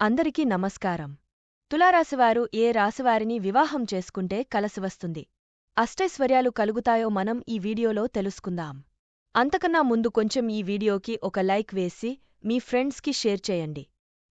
అందరికీ నమస్కారం. తులారాశివారు ఏ రాశివారిని వివాహం చేసుకుంటే కలసివస్తుంది అష్టైశ్వర్యాలు కలుగుతాయో మనం ఈ వీడియోలో తెలుసుకుందాం. అంతకన్నా ముందు కొంచెం ఈ వీడియోకి ఒక లైక్ వేసి మీ ఫ్రెండ్స్కి షేర్ చేయండి.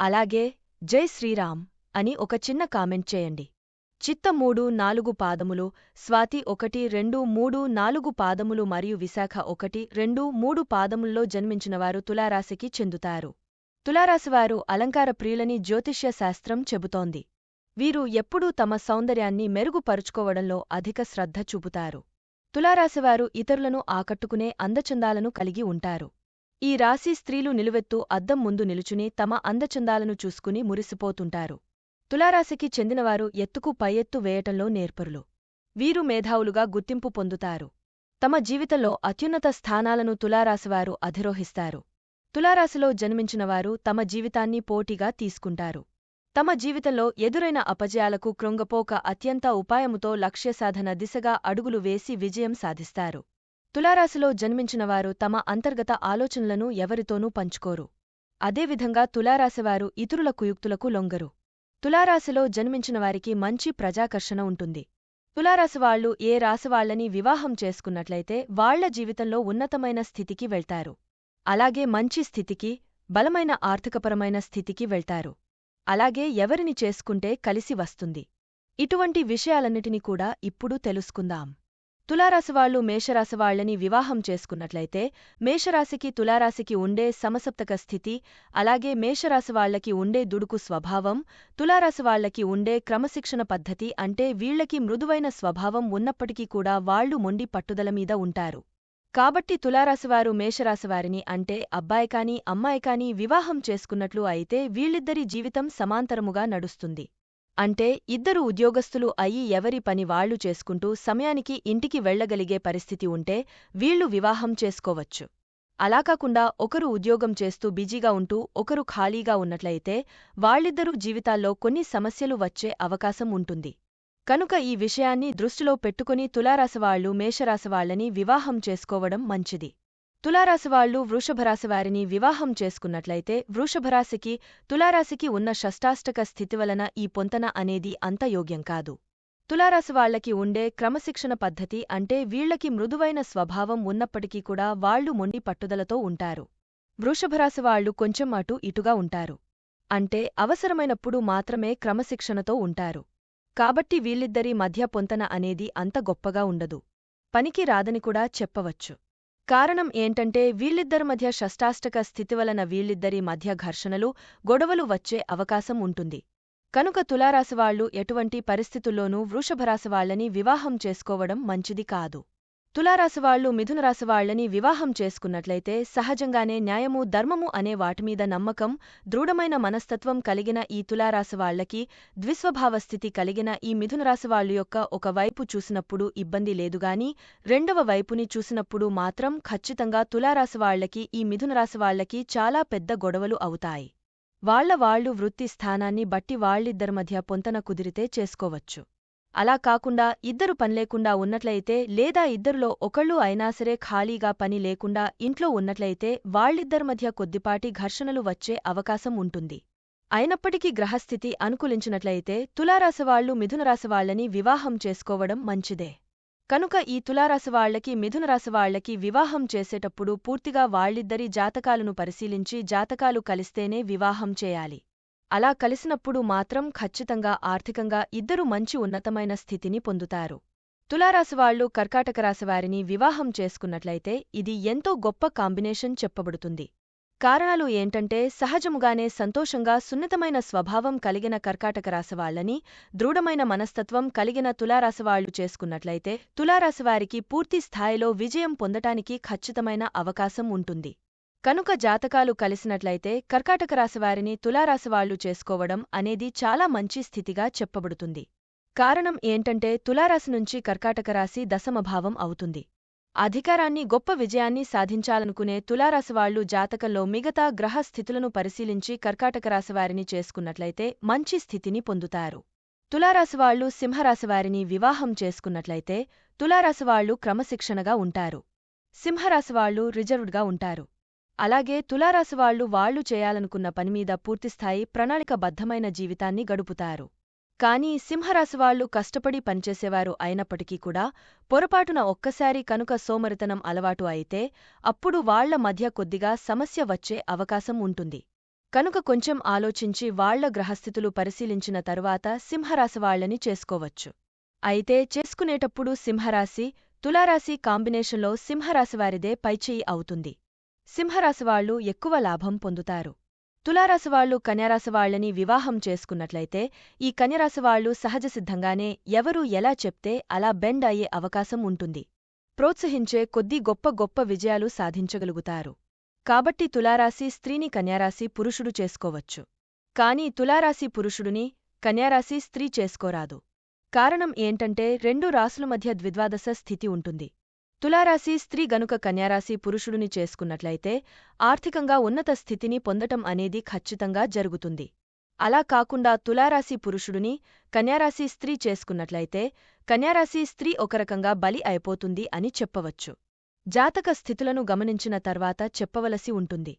అలాగే జై శ్రీరామ్ అని ఒక చిన్న కామెంట్ చేయండి. చిత్త మూడు నాలుగు పాదములు స్వాతి ఒకటి రెండు మూడు నాలుగు పాదములు మరియు విశాఖ ఒకటి రెండు మూడు పాదముల్లో జన్మించినవారు తులారాశికి చెందుతారు. తులారాశివారు అలంకార ప్రియులని జ్యోతిష్య శాస్త్రం చెబుతోంది. వీరు ఎప్పుడూ తమ సౌందర్యాన్ని మెరుగుపరుచుకోవడంలో అధిక శ్రద్ధ చూపుతారు. తులారాశివారు ఇతరులను ఆకట్టుకునే అందచందాలను కలిగి ఉంటారు. ఈ రాశి స్త్రీలు నిలువెత్తు అద్దం ముందు నిలుచుని తమ అందచందాలను చూసుకుని మురిసిపోతుంటారు. తులారాశికి చెందినవారు ఎత్తుకు పైఎత్తు వేయటంలో నేర్పరులు. వీరు మేధావులుగా గుర్తింపు పొందుతారు. తమ జీవితంలో అత్యున్నత స్థానాలను తులారాశివారు అధిరోహిస్తారు. తులారాశిలో జన్మించినవారు తమ జీవితాన్ని పోటీగా తీసుకుంటారు. తమ జీవితంలో ఎదురైన అపజయాలకు కృంగపోక అత్యంత ఉపాయముతో లక్ష్యసాధన దిశగా అడుగులు వేసి విజయం సాధిస్తారు. తులారాశిలో జన్మించినవారు తమ అంతర్గత ఆలోచనలను ఎవరితోనూ పంచుకోరు. అదేవిధంగా తులారాశివారు ఇతరుల కుయుక్తులకు లొంగరు. తులారాశిలో జన్మించినవారికి మంచి ప్రజాకర్షణ ఉంటుంది. తులారాశివాళ్ళు ఏ రాశివాళ్ళని వివాహం చేసుకున్నట్లయితే వాళ్ళ జీవితంలో ఉన్నతమైన స్థితికి వెళ్తారు. అలాగే మంచి స్థితికి బలమైన ఆర్థికపరమైన స్థితికి వెళ్తారు. అలాగే ఎవరిని చేసుకుంటే కలిసి వస్తుంది. ఇటువంటి విషయాలన్నిటినీ కూడా ఇప్పుడు తెలుసుకుందాం. తులారాశివాళ్ళు మేషరాశివాళ్ళని వివాహం చేసుకున్నట్లయితే మేషరాశికి తులారాశికి ఉండే సమసప్తక స్థితి అలాగే మేషరాశివాళ్ళకి ఉండే దుడుకు స్వభావం తులారాశివాళ్ళకి ఉండే క్రమశిక్షణ పద్ధతి అంటే వీళ్ళకి మృదువైన స్వభావం ఉన్నప్పటికీ కూడా వాళ్ళు మొండి పట్టుదల మీద ఉంటారు. కాబట్టి తులారాశివారు మేషరాశివారిని అంటే అబ్బాయి కానీ అమ్మాయి కానీ వివాహం చేసుకున్నట్లు అయితే వీళ్ళిద్దరి జీవితం సమాంతరముగా నడుస్తుంది. అంటే ఇద్దరు ఉద్యోగస్తులు అయి ఎవరి పని వాళ్ళు చేసుకుంటూ సమయానికి ఇంటికి వెళ్ళగలిగే పరిస్థితి ఉంటే వీళ్ళు వివాహం చేసుకోవచ్చు. అలా కాకుండా ఒకరు ఉద్యోగం చేస్తూ బిజీగా ఉంటూ ఒకరు ఖాళీగా ఉన్నట్లయితే వాళ్ళిద్దరూ జీవితాల్లో కొన్ని సమస్యలు వచ్చే అవకాశం ఉంటుంది. కనుక ఈ విషయాన్ని దృష్టిలో పెట్టుకుని తులారాశివాళ్ళు మేషరాశివాళ్ళని వివాహం చేసుకోవడం మంచిది. తులారాశివాళ్ళు వృషభరాశివారిని వివాహం చేసుకున్నట్లయితే వృషభరాశికి తులారాశికి ఉన్న షష్టాష్టక స్థితి వలన ఈ పొంతన అనేది అంత యోగ్యం కాదు. తులారాశివాళ్ళకి ఉండే క్రమశిక్షణ పద్ధతి అంటే వీళ్ళకి మృదువైన స్వభావం ఉన్నప్పటికీ కూడా వాళ్ళు మొండి పట్టుదలతో ఉంటారు. వృషభరాశివాళ్ళు కొంచెం అటు ఇటుగా ఉంటారు. అంటే అవసరమైనప్పుడు మాత్రమే క్రమశిక్షణతో ఉంటారు. కాబట్టి వీళ్ళిద్దరి మధ్య పొంతన అనేది అంత గొప్పగా ఉండదు. పనికి రాదని కూడా చెప్పవచ్చు. కారణం ఏంటంటే వీళ్ళిద్దరి మధ్య షష్టాష్టక స్థితి వలన వీళ్ళిద్దరి మధ్య ఘర్షణలు గొడవలు వచ్చే అవకాశం ఉంటుంది. కనుక తులారాశివాళ్ళు ఎటువంటి పరిస్థితుల్లోనూ వృషభరాశివాళ్ళని వివాహం చేసుకోవడం మంచిది కాదు. తులారాశివాళ్ళు మిథునరాశివాళ్ళని వివాహం చేసుకున్నట్లయితే సహజంగానే న్యాయము ధర్మము అనే వాటిమీద నమ్మకం దృఢమైన మనస్తత్వం కలిగిన ఈ తులారాశివాళ్ళకి ద్విస్వభావస్థితి కలిగిన ఈ మిథునరాశివాళ్ళు యొక్క ఒక వైపు చూసినప్పుడు ఇబ్బంది లేదుగాని రెండవ వైపుని చూసినప్పుడు మాత్రం ఖచ్చితంగా తులారాశివాళ్ళకి ఈ మిథునరాశివాళ్ళకి చాలా పెద్ద గొడవలు అవుతాయి. వాళ్ళ వాళ్ళు వృత్తి స్థానాన్ని బట్టి వాళ్ళిద్దరి మధ్య పొంతన కుదిరితే చేసుకోవచ్చు. అలా కాకుండా ఇద్దరు పనిలేకుండా ఉన్నట్లయితే లేదా ఇద్దరులో ఒకళ్ళు అయినా సరే ఖాళీగా పని లేకుండా ఇంట్లో ఉన్నట్లయితే వాళ్ళిద్దరి మధ్య కొద్దిపాటి ఘర్షణలు వచ్చే అవకాశం ఉంటుంది. అయినప్పటికీ గ్రహస్థితి అనుకూలించినట్లయితే తులారాశివాళ్ళు మిథునరాశివాళ్ళని వివాహం చేసుకోవడం మంచిదే. కనుక ఈ తులారాశివాళ్ళకి మిథునరాశివాళ్ళకి వివాహం చేసేటప్పుడు పూర్తిగా వాళ్ళిద్దరి జాతకాలను పరిశీలించి జాతకాలు కలిస్తేనే వివాహం చేయాలి. అలా కలిసినప్పుడు మాత్రం ఖచ్చితంగా ఆర్థికంగా ఇద్దరు మంచి ఉన్నతమైన స్థితిని పొందుతారు. తులారాశివాళ్ళు కర్కాటక రాశివారిని వివాహం చేసుకున్నట్లయితే ఇది ఎంతో గొప్ప కాంబినేషన్ చెప్పబడుతుంది. కారణాలు ఏంటంటే సహజముగానే సంతోషంగా సున్నితమైన స్వభావం కలిగిన కర్కాటక రాశివాళ్ళని దృఢమైన మనస్తత్వం కలిగిన తులారాశివాళ్ళు చేసుకున్నట్లయితే తులారాశివారికి పూర్తి స్థాయిలో విజయం పొందటానికి ఖచ్చితమైన అవకాశం ఉంటుంది. కనుక జాతకాలు కలిసినట్లయితే కర్కాటక రాశివారిని తులారాశివాళ్ళు చేసుకోవడం అనేది చాలా మంచి స్థితిగా చెప్పబడుతుంది. కారణం ఏంటంటే తులారాశి నుంచి కర్కాటక రాశి దశమభావం అవుతుంది. అధికారాన్ని గొప్ప విజయాన్ని సాధించాలనుకునే తులారాశివాళ్ళు జాతకంలో మిగతా గ్రహ స్థితులను పరిశీలించి కర్కాటక రాశివారిని చేసుకున్నట్లయితే మంచి స్థితిని పొందుతారు. తులారాశివాళ్ళు సింహరాశివారిని వివాహం చేసుకున్నట్లయితే తులారాశివాళ్ళు క్రమశిక్షణగా ఉంటారు. సింహరాశివాళ్ళు రిజర్వ్డ్గా ఉంటారు. అలాగే తులారాశివాళ్ళు వాళ్ళు చేయాలనుకున్న పనిమీద పూర్తిస్థాయి ప్రణాళికబద్ధమైన జీవితాన్ని గడుపుతారు. కానీ సింహరాశివాళ్ళు కష్టపడి పనిచేసేవారు అయినప్పటికీ కూడా పొరపాటున ఒక్కసారి కనుక సోమరితనం అలవాటు అయితే అప్పుడు వాళ్ళ మధ్య కొద్దిగా సమస్య వచ్చే అవకాశం ఉంటుంది. కనుక కొంచెం ఆలోచించి వాళ్ళ గ్రహస్థితులు పరిశీలించిన తరువాత సింహరాశివాళ్ళని చేసుకోవచ్చు. అయితే చేసుకునేటప్పుడు సింహరాశి తులారాశి కాంబినేషన్లో సింహరాశివారిదే పైచేయి అవుతుంది. సింహరాశివాళ్ళు ఎక్కువ లాభం పొందుతారు. తులారాశివాళ్ళు కన్యారాశివాళ్ళని వివాహం చేసుకున్నట్లయితే ఈ కన్యరాశివాళ్ళు సహజసిద్ధంగానే ఎవరూ ఎలా చెప్తే అలా బెండ్ అయ్యే అవకాశం ఉంటుంది. ప్రోత్సహించే కొద్దీ గొప్ప గొప్ప విజయాలు సాధించగలుగుతారు. కాబట్టి తులారాశి స్త్రీని కన్యారాశి పురుషుడు చేసుకోవచ్చు. కాని తులారాశి పురుషుడుని కన్యారాశి స్త్రీ చేసుకోరాదు. కారణం ఏంటంటే రెండు రాసుల మధ్య ద్విద్వాదశ స్థితి ఉంటుంది. తులారాశి స్త్రీ గనుక కన్యారాశి పురుషుడిని చేసుకున్నట్లయితే ఆర్థికంగా ఉన్నత స్థితిని పొందటం అనేది ఖచ్చితంగా జరుగుతుంది. అలా కాకుండా తులారాశి పురుషుడిని కన్యారాశి స్త్రీ చేసుకున్నట్లయితే కన్యారాశి స్త్రీ ఒక రకంగా బలి అయిపోతుంది అని చెప్పవచ్చు. జాతక స్థితులను గమనించిన తర్వాత చెప్పవలసి ఉంటుంది.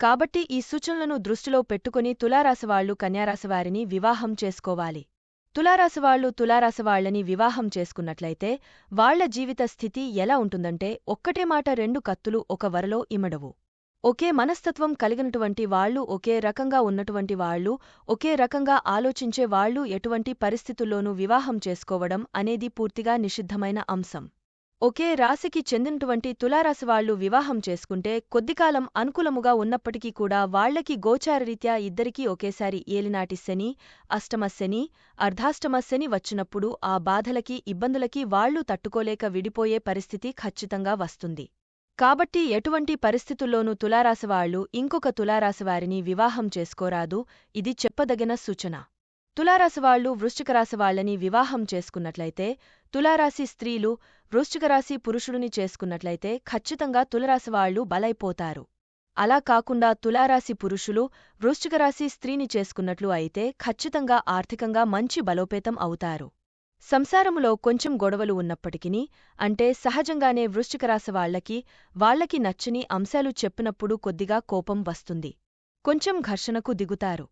కాబట్టి ఈ సూచనలను దృష్టిలో పెట్టుకుని తులారాశివాళ్ళు కన్యారాశివారిని వివాహం చేసుకోవాలి. తులారాశివాళ్ళు తులారాశివాళ్ళని వివాహం చేసుకున్నట్లయితే వాళ్ళ జీవిత స్థితి ఎలా ఉంటుందంటే ఒక్కటే మాట రెండు కత్తులు ఒక వరలో ఇమడవు. ఒకే మనస్తత్వం కలిగినటువంటి వాళ్ళు ఒకే రకంగా ఉన్నటువంటి వాళ్ళు ఒకే రకంగా ఆలోచించే వాళ్ళు ఎటువంటి పరిస్థితుల్లోనూ వివాహం చేసుకోవడం అనేది పూర్తిగా నిషిద్ధమైన అంశం. ఒకే రాశికి చెందినటువంటి తులారాశివాళ్ళు వివాహం చేసుకుంటే కొద్దికాలం అనుకూలముగా ఉన్నప్పటికీ కూడా వాళ్ళకి గోచారరీత్యా ఇద్దరికీ ఒకేసారి ఏలినాటి శని అష్టమ శని అర్ధాష్టమ శని వచ్చినప్పుడు ఆ బాధలకి ఇబ్బందులకి వాళ్ళు తట్టుకోలేక విడిపోయే పరిస్థితి ఖచ్చితంగా వస్తుంది. కాబట్టి ఎటువంటి పరిస్థితుల్లోనూ తులారాశివాళ్ళు ఇంకొక తులారాశివారిని వివాహం చేసుకోరాదు ఇది చెప్పదగిన సూచన. తులారాశివాళ్ళు వృశ్చికరాశివాళ్ళని వివాహం చేసుకున్నట్లయితే తులారాశి స్త్రీలు వృశ్చికరాశి పురుషుడిని చేసుకున్నట్లయితే ఖచ్చితంగా తులరాశివాళ్ళు బలైపోతారు. అలా కాకుండా తులారాశి పురుషులు వృశ్చికరాశి స్త్రీని చేసుకున్నట్లు అయితే ఖచ్చితంగా ఆర్థికంగా మంచి బలోపేతం అవుతారు. సంసారములో కొంచెం గొడవలు ఉన్నప్పటికీ అంటే సహజంగానే వృశ్చికరాశి వాళ్ళకి వాళ్ళకి నచ్చని అంశాలు చెప్పినప్పుడు కొద్దిగా కోపం వస్తుంది. కొంచెం ఘర్షణకు దిగుతారు.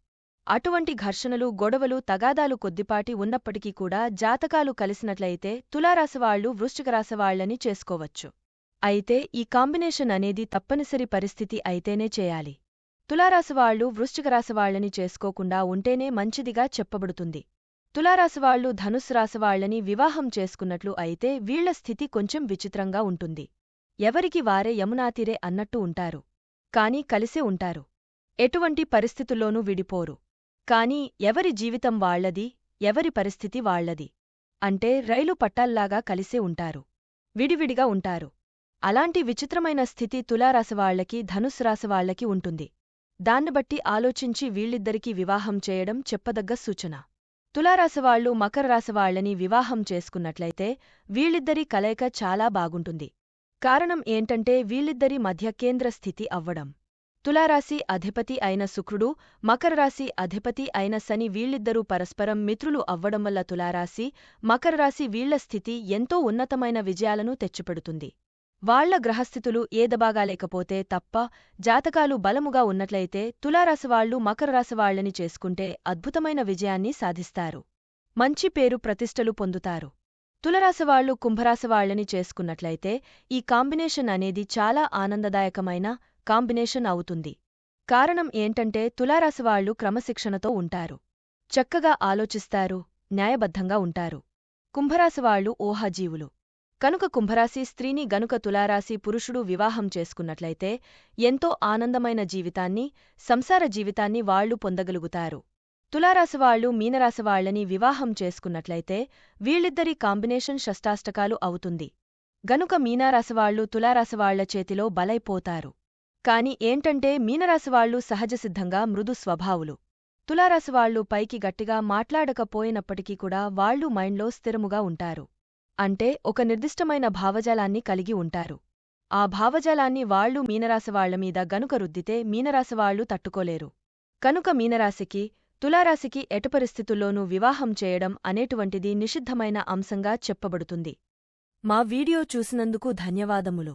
అటువంటి ఘర్షణలు గొడవలు తగాదాలు కొద్దిపాటి ఉన్నప్పటికీ కూడా జాతకాలు కలిసినట్లయితే తులారాశివాళ్ళు వృశ్చికరాశివాళ్ళని చేసుకోవచ్చు. అయితే ఈ కాంబినేషన్ అనేది తప్పనిసరి పరిస్థితి అయితేనే చేయాలి. తులారాశివాళ్ళు వృశ్చికరాశివాళ్ళని చేసుకోకుండా ఉంటేనే మంచిదిగా చెప్పబడుతుంది. తులారాశివాళ్ళు ధనుస్సు రాశివాళ్ళని వివాహం చేసుకున్నట్లు అయితే వీళ్ళ స్థితి కొంచెం విచిత్రంగా ఉంటుంది. ఎవరికి వారే యమునాతిరే అన్నట్టు ఉంటారు. కాని కలిసే ఉంటారు. ఎటువంటి పరిస్థితుల్లోనూ విడిపోరు. కాని ఎవరి జీవితం వాళ్ళది ఎవరి పరిస్థితి వాళ్ళది అంటే రైలు పట్టాల్లాగా కలిసే ఉంటారు. విడివిడిగా ఉంటారు. అలాంటి విచిత్రమైన స్థితి తులారాశివాళ్ళకి ధనుస్రాశివాళ్ళకి ఉంటుంది. దాన్నిబట్టి ఆలోచించి వీళ్ళిద్దరికీ వివాహం చేయడం చెప్పదగ్గ సూచన. తులారాశివాళ్ళు మకరరాశివాళ్ళని వివాహం చేసుకున్నట్లయితే వీళ్ళిద్దరి కలయిక చాలా బాగుంటుంది. కారణం ఏంటంటే వీళ్ళిద్దరి మధ్య కేంద్ర స్థితి అవ్వడం. తులారాశి అధిపతి అయిన శుక్రుడు మకరరాశి అధిపతి అయిన శని వీళ్ళిద్దరూ పరస్పరం మిత్రులు అవ్వడం వల్ల తులారాశి మకరరాశి వీళ్ళ స్థితి ఎంతో ఉన్నతమైన విజయాలను తెచ్చిపెడుతుంది. వాళ్ళ గ్రహస్థితులు ఏదబాగాలేకపోతే తప్ప జాతకాలు బలముగా ఉన్నట్లయితే తులారాశివాళ్ళు మకరరాశివాళ్ళని చేసుకుంటే అద్భుతమైన విజయాన్ని సాధిస్తారు. మంచి పేరు ప్రతిష్టలు పొందుతారు. తులరాశివాళ్ళు కుంభరాశివాళ్ళని చేసుకున్నట్లయితే ఈ కాంబినేషన్ అనేది చాలా ఆనందదాయకమైన కాంబినేషన్ అవుతుంది. కారణం ఏంటంటే తులారాశివాళ్ళు క్రమశిక్షణతో ఉంటారు. చక్కగా ఆలోచిస్తారు న్యాయబద్ధంగా ఉంటారు. కుంభరాశివాళ్ళు ఊహాజీవులు. కనుక కుంభరాశి స్త్రీని గనుక తులారాశి పురుషుడు వివాహం చేసుకున్నట్లయితే ఎంతో ఆనందమైన జీవితాన్ని సంసార జీవితాన్ని వాళ్ళు పొందగలుగుతారు. తులారాశివాళ్ళు మీనరాశివాళ్ళని వివాహం చేసుకున్నట్లయితే వీళ్ళిద్దరి కాంబినేషన్ షష్టాష్టకాలు అవుతుంది. గనుక మీనారాశివాళ్ళు తులారాశివాళ్ళ చేతిలో బలైపోతారు. కాని ఏంటంటే మీనరాశివాళ్ళు సహజసిద్ధంగా మృదు స్వభావులు. తులారాశివాళ్ళు పైకి గట్టిగా మాట్లాడకపోయినప్పటికీ కూడా వాళ్ళు మైండ్లో స్థిరముగా ఉంటారు. అంటే ఒక నిర్దిష్టమైన భావజాలాన్ని కలిగి ఉంటారు. ఆ భావజాలాన్ని వాళ్ళు మీనరాశివాళ్ళ మీద గనుక రుద్దితే మీనరాశివాళ్ళు తట్టుకోలేరు. కనుక మీనరాశికి తులారాశికి ఎటపరిస్థితుల్లోనూ వివాహం చేయడం అనేటువంటిది నిషిద్ధమైన అంశంగా చెప్పబడుతుంది. మా వీడియో చూసినందుకు ధన్యవాదములు.